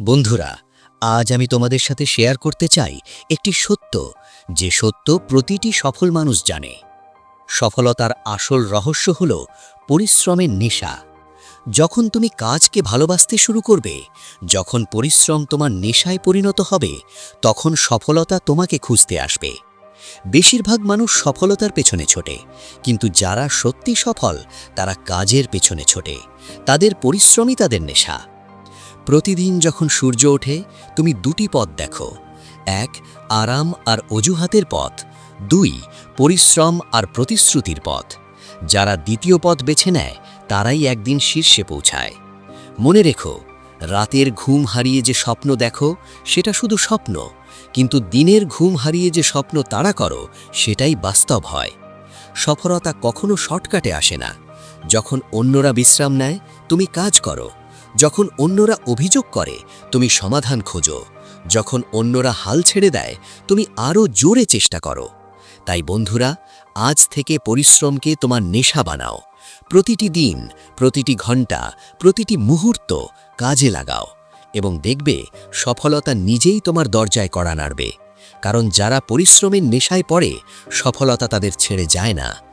বন্ধুরা, আজ আমি তোমাদের সাথে শেয়ার করতে চাই একটি সত্য, যে সত্য প্রতিটি সফল মানুষ জানে। সফলতার আসল রহস্য হল পরিশ্রমের নেশা। যখন তুমি কাজকে ভালোবাসতে শুরু করবে, যখন পরিশ্রম তোমার নেশায় পরিণত হবে, তখন সফলতা তোমাকে খুঁজতে আসবে। বেশিরভাগ মানুষ সফলতার পেছনে ছোটে, কিন্তু যারা সত্যি সফল, তারা কাজের পেছনে ছোটে। তাদের পরিশ্রমই তাদের নেশা। প্রতিদিন যখন সূর্য ওঠে, তুমি দুটি পথ দেখো। এক, আরাম আর অজুহাতের পথ। দুই, পরিশ্রম আর প্রতিশ্রুতির পথ। যারা দ্বিতীয় পথ বেছে নেয়, তারাই একদিন শীর্ষে পৌঁছায়। মনে রেখো, রাতের ঘুম হারিয়ে যে স্বপ্ন দেখো, সেটা শুধু স্বপ্ন। কিন্তু দিনের ঘুম হারিয়ে যে স্বপ্ন তাড়া করো, সেটাই বাস্তব হয়। সফলতা কখনো শর্টকাটে আসে না। যখন অন্যরা বিশ্রাম নেয়, তুমি কাজ করো। যখন অন্যরা অভিযোগ করে, তুমি সমাধান খোঁজো। যখন অন্যরা হাল ছেড়ে দেয়, তুমি আরও জোরে চেষ্টা করো। তাই বন্ধুরা, আজ থেকে পরিশ্রমকে তোমার নেশা বানাও। প্রতিটি দিন, প্রতিটি ঘণ্টা প্রতিটি মুহূর্ত কাজে লাগাও এবং দেখবে সফলতা নিজেই তোমার দরজায় কড়া নাড়বে। কারণ যারা পরিশ্রমের নেশায় পড়ে, সফলতা তাদের ছেড়ে যায় না।